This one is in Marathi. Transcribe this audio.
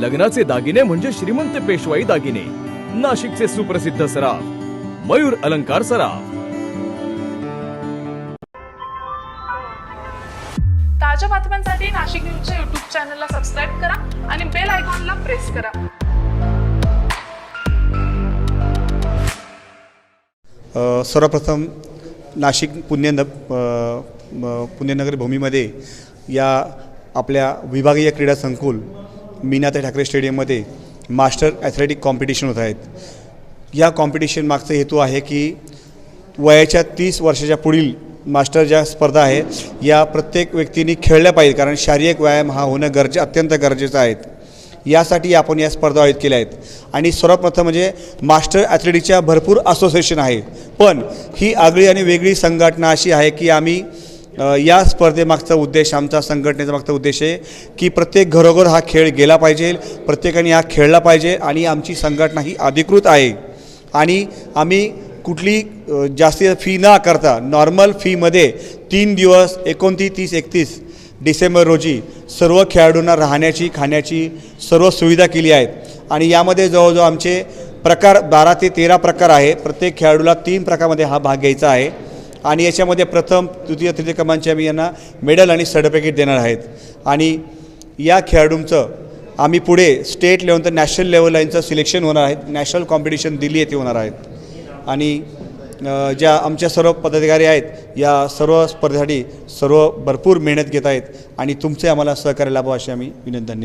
लग्नाचे दागिने म्हणजे श्रीमंत पेशवाई दागिने. नाशिकचे सुप्रसिद्ध सराफ. मयूर अलंकार सराफ. ताज्या बातम्यांसाठी नाशिक न्यूजच्या युट्यूब चॅनलला सबस्क्राईब करा आणि बेल आयकॉनला प्रेस करा. सर्वप्रथम नाशिक पुण्यन अ, म- पुण्यनगरी भूमीमध्ये या आपल्या विभागीय क्रीडा संकुल मीनाताई ठाकरे स्टेडियममध्ये मास्टर ॲथलेटिक कॉम्पिटिशन होत आहेत. या कॉम्पिटिशन मागचा हेतू आहे की वयाच्या तीस वर्षाच्या पुढील मास्टर ज्या स्पर्धा आहे या प्रत्येक व्यक्तीने खेळल्या पाहिजे कारण शारीरिक व्यायाम हा होणं गरजे अत्यंत गरजेचं आहे. यासाठी आपण या स्पर्धा आयोजित केल्या आहेत. आणि सर्वप्रथम म्हणजे मास्टर ॲथलेटिकच्या भरपूर असोसिएशन आहे. पण ही आगळी आणि वेगळी संघटना अशी आहे की आम्ही या स्पर्धेमागचा उद्देश आमचा संघटनेचा मागचा उद्देश आहे की प्रत्येक घरोघर हा खेळ गेला पाहिजे प्रत्येकाने हा खेळला पाहिजे आणि आमची संघटना ही अधिकृत आहे. आणि आम्ही कुठली जास्ती फी न करता नॉर्मल फीमध्ये तीन दिवस एकोणतीस तीस एकतीस डिसेंबर रोजी सर्व खेळाडूंना राहण्याची खाण्याची सर्व सुविधा केली आहेत. आणि यामध्ये जवळजवळ आमचे प्रकार बारा ते तेरा प्रकार आहे प्रत्येक खेळाडूला तीन प्रकारमध्ये हा भाग घ्यायचा आहे. आणि याच्यामध्ये प्रथम तृतीय तृतीय क्रमांचे आम्ही यांना मेडल आणि सर्टिफिकेट देणार आहेत. आणि या खेळाडूंचं आम्ही पुढे स्टेट लेवल तर नॅशनल लेवलला यांचं सिलेक्शन होणार आहे नॅशनल कॉम्पिटिशन दिल्ली येथे होणार आहेत. आणि ज्या आमच्या सर्व पदाधिकारी आहेत या सर्व स्पर्धेसाठी सर्व भरपूर मेहनत घेत आहेत आणि तुमचे आम्हाला सहकार्य लाभावं अशी आम्ही विनंती धन्यवाद.